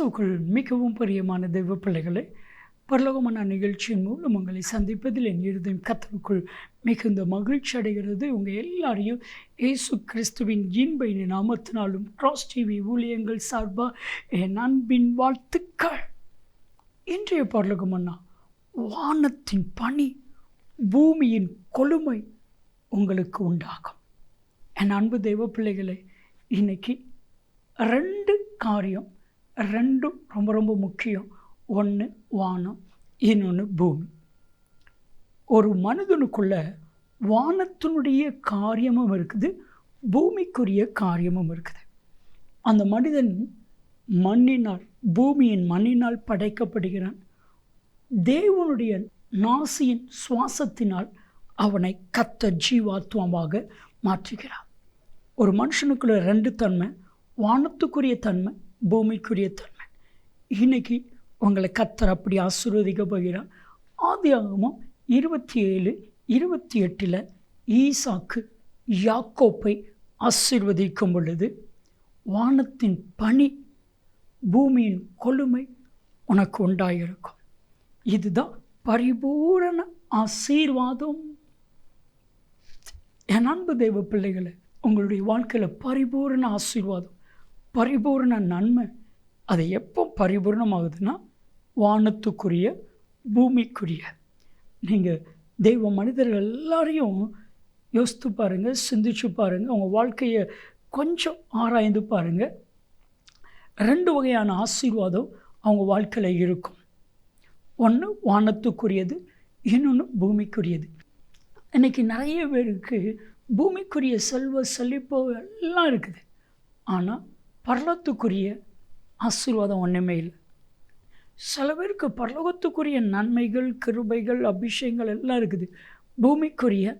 கிறிஸ்துவுக்குள் மிகவும் பிரியமான தெய்வ பிள்ளைகளை பரலோகமான நிகழ்ச்சியின் மூலம் உங்களை சந்திப்பதில் என் இருதயம் கத்தருக்குள் மிகுந்த மகிழ்ச்சி அடைகிறது. உங்கள் எல்லாரையும் இயேசு கிறிஸ்துவின் இன்பையின் நாமத்தினாலும் கிராஸ் டிவி ஊழியங்கள் சார்பாக என் அன்பின் வாழ்த்துக்கள். இன்றைய பரலோகமன்னா வானத்தின் பனி பூமியின் கொழுமை உங்களுக்கு உண்டாகும். என் அன்பு தெய்வ பிள்ளைகளை இன்னைக்கு ரெண்டு காரியம் ரெண்டும் ரொம்ப ரொம்ப முக்கியம். ஒன்று வானம் இன்னொன்று பூமி. ஒரு மனிதனுக்குள்ள வானத்தினுடைய காரியமும் இருக்குது பூமிக்குரிய காரியமும் இருக்குது. அந்த மனிதன் மண்ணினால் பூமியின் மண்ணினால் படைக்கப்படுகிறான். தேவனுடைய நாசியின் சுவாசத்தினால் அவனை கத்த ஜீவாத்வமாக மாற்றுகிறான் ஒரு மனுஷனுக்குள்ள ரெண்டு தன்மை வானத்துக்குரிய தன்மை பூமிக்குரிய தன்மை. இன்னைக்கு உங்களை கத்தர் அப்படி ஆசீர்வதிக்க போகிறார். ஆதி ஆகமும் இருபத்தி ஏழு இருபத்தி எட்டில் ஈசாக்கு யாக்கோப்பை ஆசீர்வதிக்கும் பொழுது வானத்தின் பனி பூமியின் கொழுமை உனக்கு உண்டாயிருக்கும். இதுதான் பரிபூரண ஆசீர்வாதம். என் அன்பு தெய்வ பிள்ளைகளை உங்களுடைய வாழ்க்கையில் பரிபூரண ஆசீர்வாதம். பரிபூரண நன்மை. அது எப்போ பரிபூர்ணமாகுதுன்னா வானத்துக்குரிய பூமிக்குரிய. நீங்கள் தெய்வ மனிதர்கள் எல்லாரையும் யோசித்து பாருங்கள் சிந்திச்சு பாருங்கள் அவங்க வாழ்க்கையை கொஞ்சம் ஆராய்ந்து பாருங்கள் ரெண்டு வகையான ஆசீர்வாதம் அவங்க வாழ்க்கையில் இருக்கும். ஒன்று வானத்துக்குரியது இன்னொன்று பூமிக்குரியது. இன்றைக்கி நிறைய பேருக்கு பூமிக்குரிய செல்வ செழிப்பு எல்லாம் இருக்குது. ஆனால் பரலோகத்துக்குரிய ஆசீர்வாதம் ஒன்றுமே இல்லை. சில பேருக்கு பரலோகத்துக்குரிய நன்மைகள் கிருபைகள் அபிஷேகங்கள் எல்லாம் இருக்குது. பூமிக்குரிய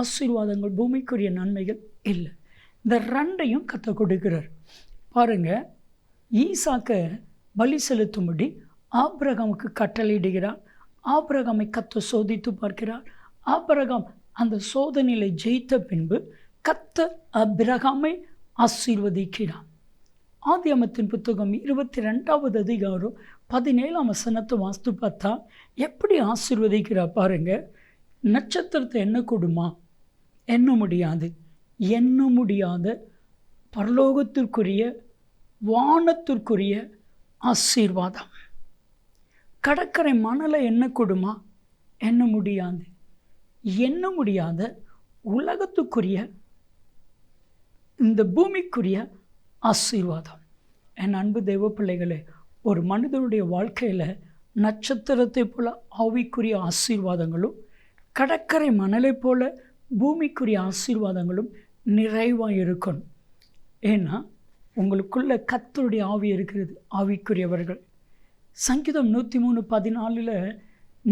ஆசீர்வாதங்கள் பூமிக்குரிய நன்மைகள் இல்லை. இந்த ரெண்டையும் கற்று கொடுக்கிறார். பாருங்கள் ஈசாக்க பலி செலுத்தும்படி ஆபிரகாமுக்கு கட்டளையிடுகிறார். ஆபிரகாமை கத்த சோதித்து பார்க்கிறார். ஆபிரகாம் அந்த சோதனையில் ஜெயித்த பின்பு கத்த அபிரகாமை ஆசீர்வதிக்கிறான் ஆதியமத்தின் புத்தகம் இருபத்தி ரெண்டாவது அதிகாரம் பதினேழாம் வசனத்தை வாஸ்து பார்த்தா எப்படி ஆசிர்வதிக்கிறா பாருங்க. நட்சத்திரத்தை என்ன கொடுமா? எண்ண முடியாது. எண்ண முடியாத? பரலோகத்திற்குரிய வானத்திற்குரிய ஆசீர்வாதம். கடற்கரை மணலை என்ன கொடுமா? எண்ண முடியாது. எண்ண முடியாத? உலகத்துக்குரிய இந்த பூமிக்குரிய ஆசீர்வாதம். என் அன்பு தெய்வ பிள்ளைகளே ஒரு மனிதனுடைய வாழ்க்கையில் நட்சத்திரத்தை போல ஆவிக்குரிய ஆசீர்வாதங்களும் கடற்கரை மணலை போல பூமிக்குரிய ஆசீர்வாதங்களும் நிறைவாக இருக்கணும். ஏன்னா உங்களுக்குள்ள கத்தருடைய ஆவி இருக்கிறது ஆவிக்குரியவர்கள். சங்கீதம் நூற்றி மூணு பதினாலில்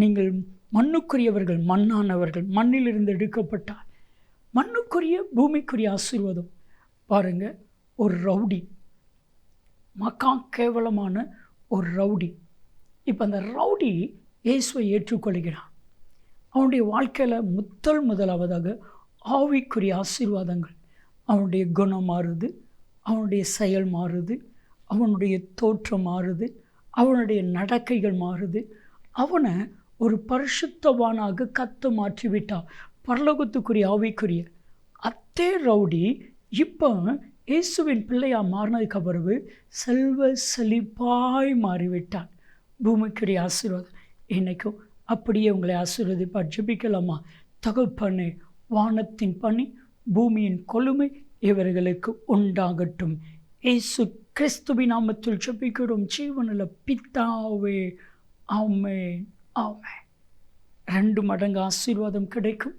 நீங்கள் மண்ணுக்குரியவர்கள் மண்ணானவர்கள் மண்ணிலிருந்து எடுக்கப்பட்டார். மண்ணுக்குரிய பூமிக்குரிய ஆசீர்வாதம். பாருங்கள் ஒரு ரவுடி. மக்கா கேவலமான ஒரு ரவுடி. இப்போ அந்த ரவுடி இயேசுவை ஏற்றுக்கொள்கிறான். அவனுடைய வாழ்க்கையில் முதல் முதலாவதாக ஆவிக்குரிய ஆசீர்வாதங்கள். அவனுடைய குணம் மாறுது அவனுடைய செயல் மாறுது அவனுடைய தோற்றம் மாறுது அவனுடைய நடக்கைகள் மாறுது. அவனை ஒரு பரிசுத்தவானாக கத்து மாற்றிவிட்டான். பரலோகத்துக்குரிய ஆவிக்குரிய. அத்தே ரவுடி இப்போ இயேசுவின் பிள்ளையாக மாறினதுக்கு பிறகு செல்வ செழிப்பாய் மாறிவிட்டான். பூமிக்குரிய ஆசீர்வாதம் இன்றைக்கும் அப்படியே உங்களை ஆசீர்வதிப்பார். ஜபிக்கலாமா? தகப்பனு வானத்தின் பணி பூமியின் கொழுமை இவர்களுக்கு உண்டாகட்டும். இயேசு கிறிஸ்துவின் நாமத்தில் ஜபிக்கிறோம். ஜீவனில் பித்தாவே ஆமே ஆமே ரெண்டு மடங்கு ஆசீர்வாதம் கிடைக்கும்.